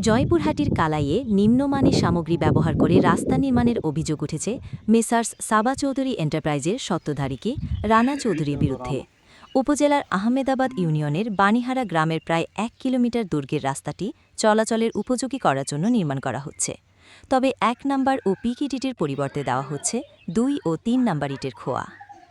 জয়পুরহাটির কালাইয়ে নিম্নমানের সামগ্রী ব্যবহার করে রাস্তা নির্মাণের অভিযোগ উঠেছে মেসার্স সাবা চৌধুরী এন্টারপ্রাইজের সত্ত্বধারীকে রানা চৌধুরীর বিরুদ্ধে। উপজেলার আহমেদাবাদ ইউনিয়নের বানিহারা গ্রামের প্রায় এক কিলোমিটার দৈর্ঘ্যের রাস্তাটি চলাচলের উপযোগী করার জন্য নির্মাণ করা হচ্ছে। তবে এক নাম্বার ও পিকিটিটির পরিবর্তে দেওয়া হচ্ছে দুই ও তিন নাম্বার ইটের খোয়া।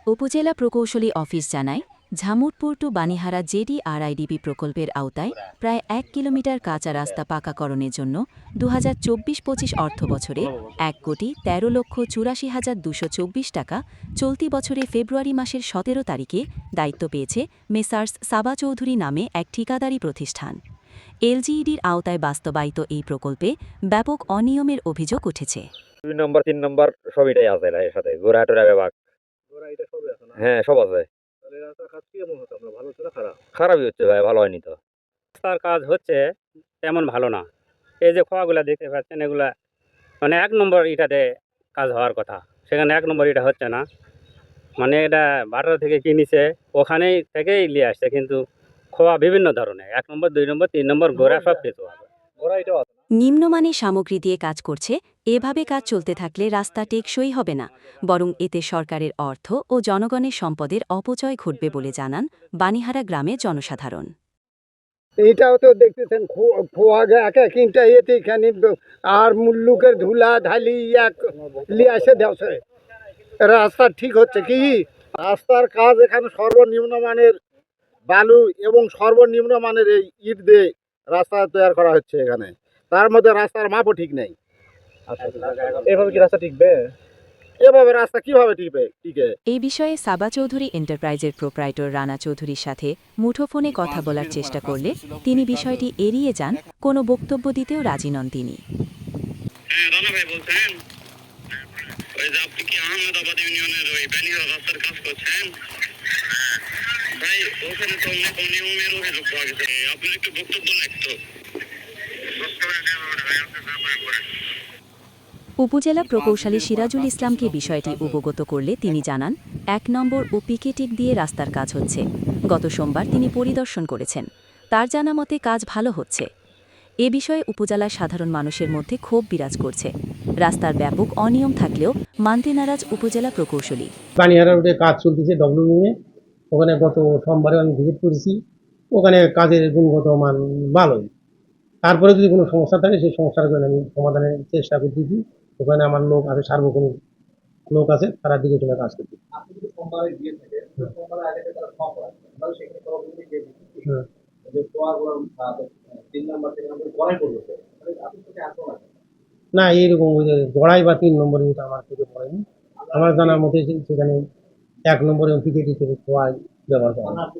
উপজেলা প্রকৌশলী অফিস জানায় ঝামুরপুর টু বানিহারা জেডি আরআইডিপি প্রকল্পের আওতায় প্রায় এক কিলোমিটার কাঁচা রাস্তা পাকাকরণের জন্য দু হাজার চব্বিশ পঁচিশ অর্থ বছরে এক কোটি তেরো লক্ষ চুরাশি হাজার দুশো চব্বিশ টাকা চলতি বছরে ফেব্রুয়ারি মাসের সতেরো তারিখে দায়িত্ব পেয়েছে মেসার্স সাবা চৌধুরী নামে এক ঠিকাদারি প্রতিষ্ঠান। এলজিইডির আওতায় বাস্তবায়িত এই প্রকল্পে ব্যাপক অনিয়মের অভিযোগ উঠেছে। দুই নম্বর তিন নম্বর সবইটাই আছে এর সাথে। ঘোরা টোরা বিভাগ ওরা এটা সবই আছে না? হ্যাঁ সব আছে। কেমন হতো আপনার ভালো ছিল খারাপ খারাপই হচ্ছে ভাই ভালো হয়নি তো। রাস্তার কাজ হচ্ছে তেমন ভালো না। এই যে খোয়াগুলা দেখতে পাচ্ছেন এগুলা মানে এক নম্বর ইটাতে কাজ হওয়ার কথা। সেখানে এক নম্বর ইটা হচ্ছে না। মানে এটা বাটার থেকে কিনেছে ওখানেই থেকেই নিয়ে আসছে কিন্তু খোয়া বিভিন্ন ধরনের। এক নম্বর দুই নম্বর তিন নম্বর গোড়া সব ওরা এটাও আছে। নিম্নমানের সামগ্রী দিয়ে কাজ করছে, এভাবে কাজ চলতে থাকলে রাস্তা টেকসই হবে না, বরং এতে সরকারের অর্থ ও জনগণের সম্পদের অপচয় ঘটবে বলে জানান বানিহারা গ্রামের জনসাধারণ। এটাও তো দেখতেছেন খোয়া এতে এখানে আর মুল্লুকের ধুলা দেওছে। রাস্তা ঠিক হচ্ছে কি? রাস্তার কাজ এখানে সর্বনিম্ন মানের বালু এবং সর্বনিম্ন মানের এই ইট দিয়ে রাস্তা তৈরি করা হচ্ছে এখানে। তার মধ্যে রাস্তার মাপও ঠিক নেই। এভাবে কি রাস্তা টিকবে? এভাবে রাস্তা কীভাবে টিকবে? টিকে। এই বিষয়ে সাবা চৌধুরী এন্টারপ্রাইজের প্রোপ্রাইটর রানা চৌধুরীর সাথে মুঠোফোনে কথা বলার চেষ্টা করলে তিনি বিষয়টি এড়িয়ে যান কোনো বক্তব্য দিতেও রাজি নন তিনি। হ্যাঁ ভাই বলছেন ওই যে আপনি কি আহমেদাবাদ ইউনিয়নের ওই ব্যানিহারা রাস্তার কাজ করছেন? ভাই ওখানে তো অনেক অনিয়মের অভিযোগ পাওয়া গেছে। আপনি একটু বক্তব্য লিখতো উপজেলা প্রকৌশলী সিরাজুল ইসলামকে বিষয়টি অবগত করলে তিনি জানান, এক নম্বর ও পিকেটিক দিয়ে রাস্তার কাজ হচ্ছে। গত সোমবার তিনি পরিদর্শন করেছেন। তার জানা মতে কাজ ভালো হচ্ছে। এ বিষয়ে উপজেলার সাধারণ মানুষের মধ্যে ক্ষোভ বিরাজ করছে। রাস্তার ব্যাপক অনিয়ম থাকলেও মানতে নারাজ উপজেলা প্রকৌশলী। বানিহারা রোডে কাজ চলতেছে ডব্লিউএমে ওখানে গত সোমবারে আমি ভিজিট করেছি। ওখানে কাজের গুণগত মান ভালোই। তারপরে যদি কোনো সমস্যা থাকে সেই সমস্যার জন্য আমি সমাধানের চেষ্টা করতেছি ওখানে আমার লোক আছে সার্বক্ষণিক লোক আছে তারা দিকে চলে কাজ করতে না এইরকম ওই যে গড়াই বা তিন নম্বরে এটা আমার থেকে পড়েনি। আমার জানার মতে সেখানে এক নম্বরে পিকেটি থেকে খোয়াই ব্যবহার করা হয়।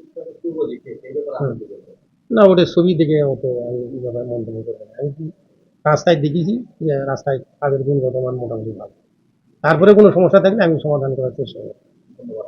না, ওটা ছবি দেখে অত আমি ব্যাপারে মন্তব্য করব না। আমি রাস্তায় দেখেছি যে রাস্তায় কাজের গুণগত মান মোটামুটি ভালো। তারপরে কোনো সমস্যা থাকলে আমি সমাধান করার চেষ্টা করি ধন্যবাদ।